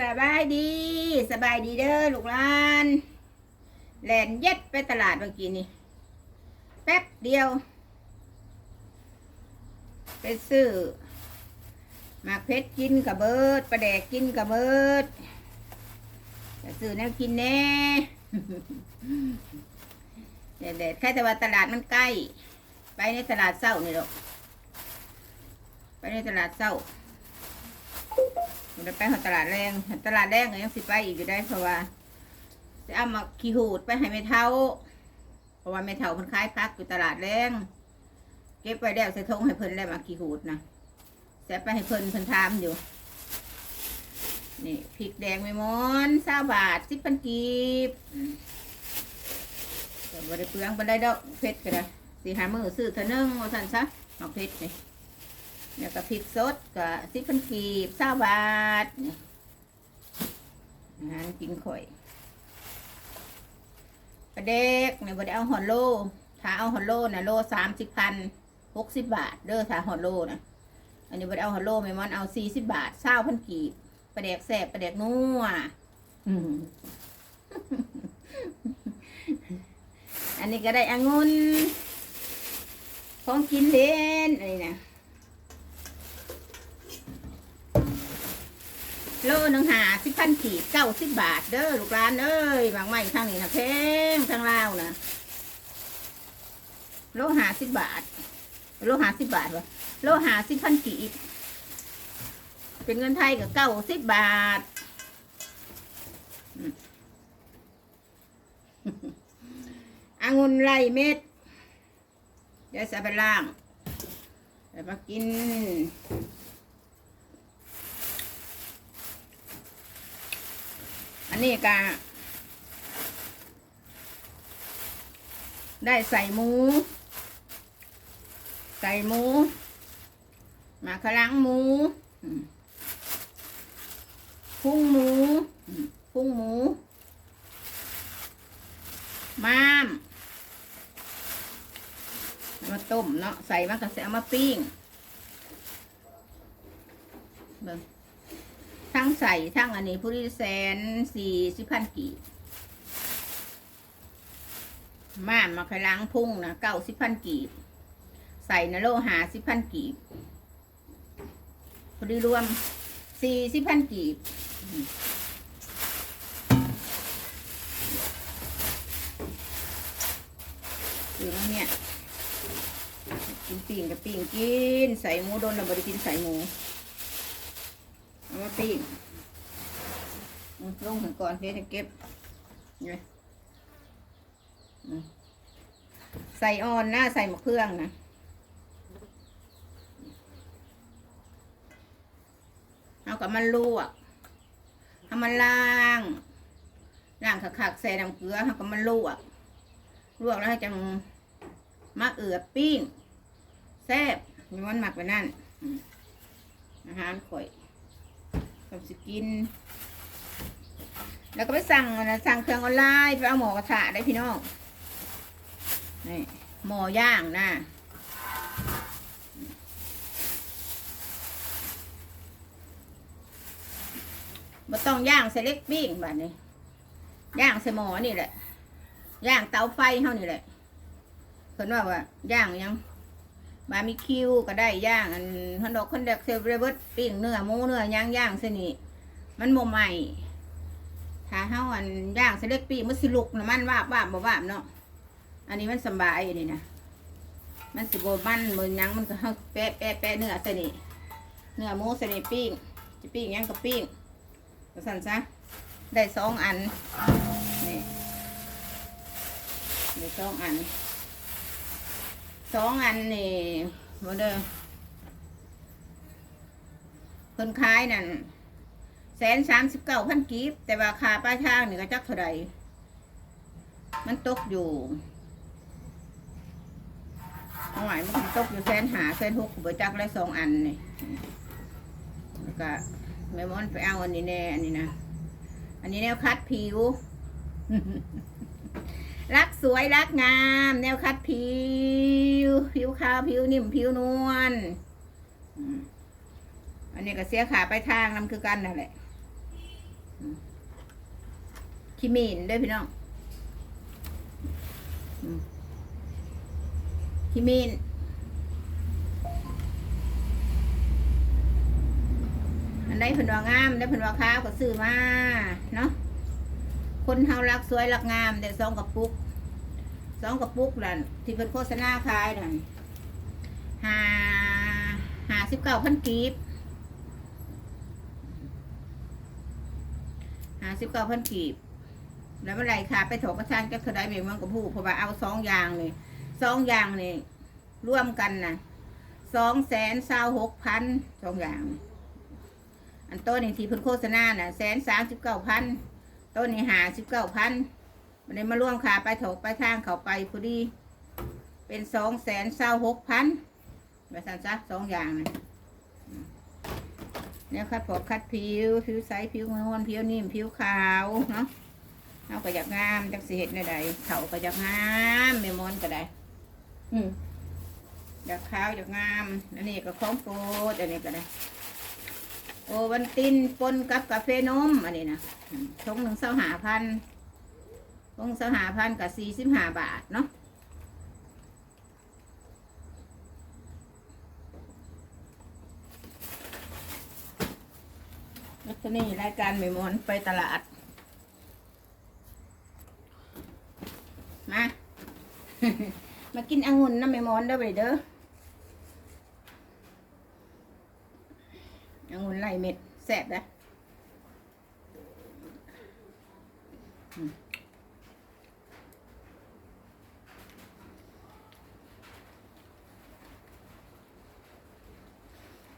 สบายดี สบายดีเด้อลูกหลานแลนเย็ดไปตลาดเมื่อกี้นี่แป๊บเดียว ไปซื้อหมากเพชรกินกับเบิดปลาแดกกินกับเบิดจะซื้อแนวกินแน่เด็ดแค่แต่ว่าตลาดมันใกล้ ไปในตลาดเศร้านี่หรอกไปในตลาดเศร้า มันไปหาตลาดแรง ตลาดแรงก็ยังสิไปอีกอยู่ได้เพราะว่าจะเอามาขี่หูดไปให้แม่เท่า เพราะว่าแม่เท่ามันขายพักอยู่ตลาดแรงเก็บไว้แล้วใส่ทงให้เพิ่นได้วมาขี่หูดนะแส่ไปให้เพิ่นเพิ่นทามอยู่นี่พริกแดงไม่มอนสาบาทสิบพันกีบแต่บริเปลืองบันไดดอกเพชรก็ได้สีหามือซื้อเท่านึงว่าสันซะเอาเพชรนี่ เนี่ยกับพริกสดกับสิบพันกีบเศร้าบาทนี่อาหารกินข่อยปลาเด็กเนี่ยบ่ได้เอาหอนโลถ้าเอาหอนโลนะโลสามสิบพันหกสิบบาท เด้อถ้าหอนโลนะอันนี้บ่ได้เอาหอนโลไม่มันเอาสี่สิบบาทเศร้าพันกีบปลาเด็กแสบปลาเด็กนัวอันนี้ก็ได้องุ่นของกินเล่นอันนี้นะ โลหนึ่งหาสิบพันขีดเก้าสิบบาทเด้อลูกร้านเอ้ยบางไม่ทางนี้นะแพงทางลาวนะโลหาสิบบาท โลหาสิบบาทวะโลหาสิบพันกีดเป็นเงินไทยกับเก้าสิบบาทอืมองุ่นไรเม็ดเดี๋ยวจะไปล่างเดี๋ยวมากิน อันนี้ก็ได้ใส่หมู ใส่หมู มาขลังหมูพุงหมูพุงหมู ม้ามามาต้มเนาะใส่มากระเสเอามาปิ้งเบิ่ง ใส่ทั้งอันนี้ผู้ที่แสนสี่สิบพันกีบม่านมาคล้างพุ่งนะเก้าสิบพันกีบใส่นะโลหาสิบพันกีบพอดีรวมสี่สิบพันกีบคือแล้วเนี่ยกินปิ่งกับปิ่งกินใส่หมูโดนเราบริกินใส่หมูเอามาปิ้ง ลงถึงก่อนเพื่อจะเก็บนี่อืมใส่ออนนะใส่มะเขืองนะเอากับมันลวกเอามันล้างล้างขักๆใส่น้ำเกลือเอากับมันลวกลวกแล้วให้จังมาเอือปิ้งแซ่บมันหมักไปนั่นอาหารข่อยกับสกิน แล้วก็ไปสั่งนะสั่งเครื่องออนไลน์ไปเอาหมอกระทะได้พี่น้องนี่หมอย่างนะมาต้องย่างใส่เล็กปิ้งแบบนี้ย่างใส่หมอนี่แหละย่างเตาไฟเท่านี่แหละเพิ่นว่าว่าย่างยังบาร์บีคิวก็ได้ย่างอันฮันดอกคอนเด็กเซเบรเบิร์ตปิ้งเนื้อหมูเนื้อย่างย่างเสนี่มันโมใหม่ ถ้าเฮาอันย่างเสเล็กปิ้งมันสิลุกนะมันว่าบว่าบบ่ว่าบเนาะอันนี้มันสบายอยู่นี่นะมันสิโบมันมือยังมันก็เฮาแปะแปะแปะเนื้อเสนี่เนื้อหมูเสนี่ปิ้งจะปิ้งยังก็ปิ้งก็สั่นซะได้สองอันนี่ได้สองอันสองอันนี่บ่เด้อคนขายนั่น สนสามสิบเก้าพันกีบ แต่ว่าคาป้ายทางนี่ก็จักเท่าไรมันตกอยู่เอาไหวมันตกอยู่แสนหาแสนหกบจักได้สองอันนี่แล้วก็แม่มอนไปเอาอันนี้แน่อันนี้นะ อันนี้แนวคัดผิว รักสวยรักงาม แนวคัดผิว ผิวขาวผิวนิ่มผิวนวลอันนี้ก็เสียขาไปทางน้ำคือกันนั่นแหละ ขี้มีนด้วยพี่น้องขี้มีนอันใดเพิ่นว่างามได้เพิ่นว่าค้าวก็ซื้อมาเนาะคนเฮารักสวยรักงามเดี๋ยวซองกระปุกซองกระปุกนั่นที่เพิ่นโฆษณาขายนั่นห้าห้าสิบเก้าพันกีบห้าสิบเก้าพันกีบ แล้วเมื่อไรค่ะ ไปถกกระชานก็คือได้เมียมันกับผู้เพราะว่าเอาสองอย่างเลยสองอย่างนี่ร่วมกันนะสองแสนเศร้าหกพันสองอย่าง อันต้นนี่ที่เพิ่นโฆษณาน่ะแสนสามสิบเก้าพันต้นนี่หาสิบเก้าพันมันได้มาร่วมค่ะไปถกไปทางเขาไปพอดี เป็นสองแสนเศร้าหกพันแบบนั้นจ้ะสองอย่างนะเนี่ยคัดผมคัดผิว ผิวใสผิวนวลผิวนิ่มผิวขาวเนาะ เอาก็อยากงามจังสิเห็ดในใดเขาก็อยากงามเมมอนก็ได้อืมอยากขาวอยากงามอันนี้ก็ของโปรดอันนี้ก็ได้โอวันตินปนกับกาแฟนมอันนี้นะอืมชงหนึ่งเสาหาพันชงเสาหาพันกับสี่สิบห้าบาทเนาะแล้วก็นี่รายการเมมอนไปตลาด มา มากินองุ่นน้ำแม่มอนเด้อไปเด้อองุ่นไล่เม็ดแซ่บนะ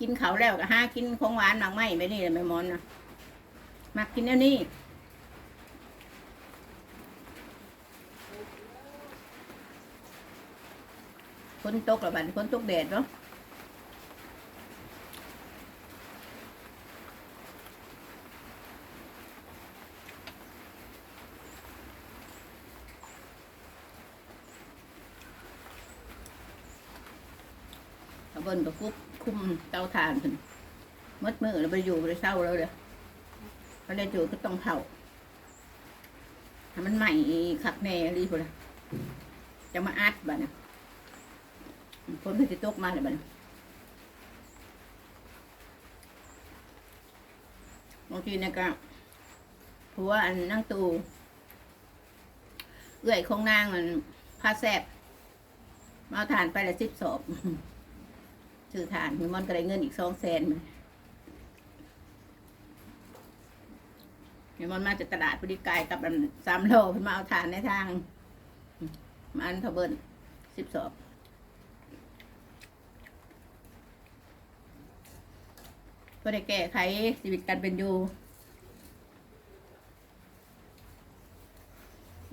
กินเขาแล้วก็ห้ากินของหวานหมักไหมไปนี่แหละแม่มอนนะมากินแล้วนี่ ฝนตกล้วบันฝนตกแดดเนาะเบิ้นกับคุบคุมเตาถ่านขึ้นมัดมือแล้วไปอยู่ไปเศร้าแล้วเด้อเขาได้จูก็ต้องเผาให้มันใหม่ขักแน่รีพอละจะมาอัดบ้านะ ฝนก็จะตกมาเลยบัดนี้บางทีนะก็ผัวอันนั่งตูเอื้อยของนางมันพาแซบมาเอาทานไปละสิบศพซื้อทานมีมอนก็ได้เงินอีกสองแสนมีมอนมาจากตลาดพอดีไกลกับอันสามโลพิ่มาเอาทานในทางมันทาเบินสิบศ พก็ได้แก้ไขชีวิตการเป็นอยู่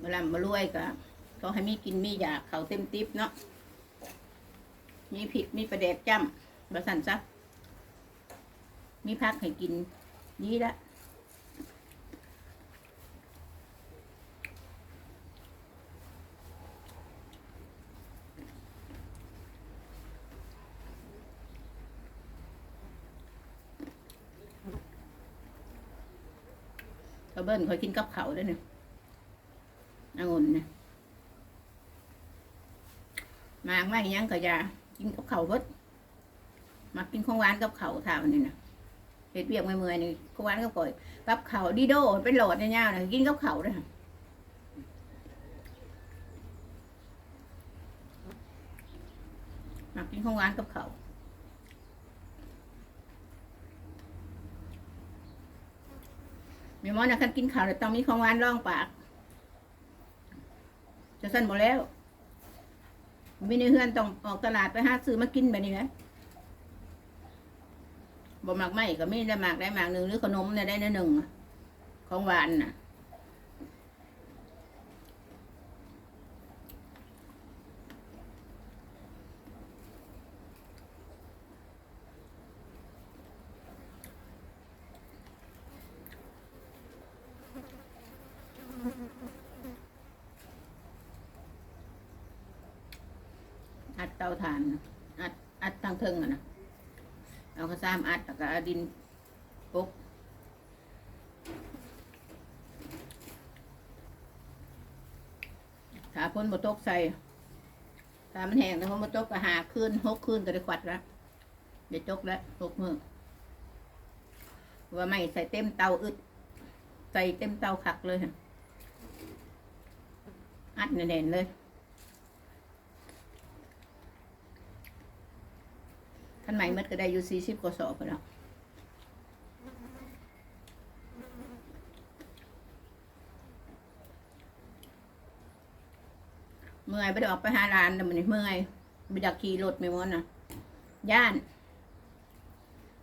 เวลามารวยก็ก็ให้มีกินมีอยากเขาเต็มติบเนาะมีผิดมีประเด็กจ้ำบะสันซะมีพักให้กินนี้ละ กระเบิ้ลคอยกินกับเขาด้วยเนี่ยองุ่นเนี่ยมากไม่ยังก็อยากินกับเขาเบิดมากินของหวานกับเขาทาวนนี้นะเห็ดเบียกไม่เมื่อยนี่ของหวานกับก่อยกับเขาดีโดเป็นหลอดเนี่ยๆนะกินกับเขาด้วยมากินของหวานกับเขา มีมอนะคันกินข้าวต้องมีของหวานรองปาก จะสั้นหมดแล้วมีในเฮือนต้องออกตลาดไปหาซื้อมากินแบบนี้นะบ่หมักไม่ก็มีได้หมากได้หมากหนึ่งหรือขนมเนี่ยได้หนึ่งของหวานน่ะ อัดเตาถ่านอัดอัดทางเทิงอะนะเอากระซ้ำอัดแล้วก็อาดินปุ๊กถ้าพ้นบตกใส่ถ้ามันแห้งแล้วพ้นบตกก็หาคืนหกคืนก็ได้ขวัดล้วเดี๋ยวจกแล้วหกมือว่าไม่ใส่เต็มเตาอึด ใส่เต็มเตาขักเลยอัดแน่นเลยท่า นใหม่เมื่อก็ได้อยู่สี่สิบกว่าสอบไปแล้วเมื่อยไปได้ออกไปหาร้านแต่มันเมื่อยไปดักขี่รถไม่ม้วนนะย่าน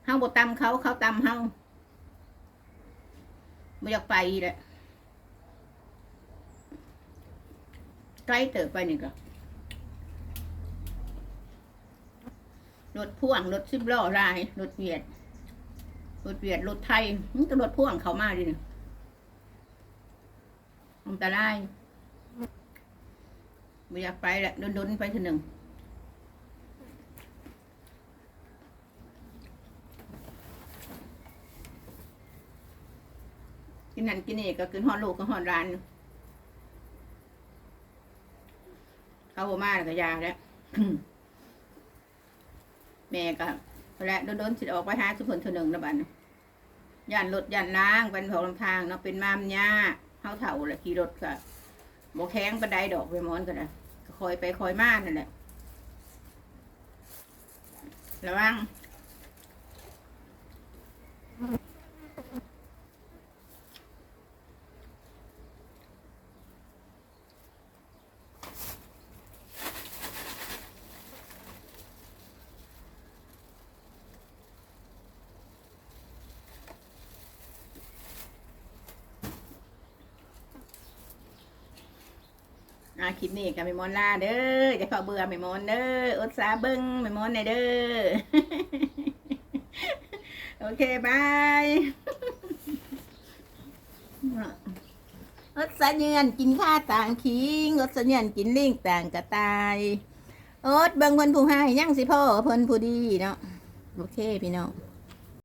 เฮาบ่ตำเขาเขาตำเฮาไม่อยากไปแหละใกล้เติบไปนี่ก็ รถพ่วงรถสิบล้อลายรถเวียดรถเวียดรถไทยมันก็รถพ่วงเขามาดิอันตรายไม่อยากไปแหละโดนๆไปทีหนึ่งกินนั่นกินนี่ก็กินหอนลูกก็หอนร้านเขาบ่มาแล้วก็ยาแล้ว แม่ก็และโดนๆสิออกไปหาสุพลเทอหนึ่งนะบัดนย่านรถย่านล้างเป็นของลำทางเนาะเป็นมามยาเฮาเถ่าแหละขี่รถก็บ่แข็งปานใดดอกไปมอนก็ได้ก็คอยไปคอยมานั่นแหละระวัง อาคลิปนี้กับไม่มอนลาเด้อจะขอเบื่อไม่มอนเด้ออดสาเบิ้งไม่มอนในเด้อโอเคบายอดสะเยือนกินข้าต่างคิงอดสะเยือนกินลิงต่างกระตายอดเบิ่งเพิ่นผู้ให้ยั่งสิพ่อเพิ่นผู้ดีเนาะโอเคพี่น้อง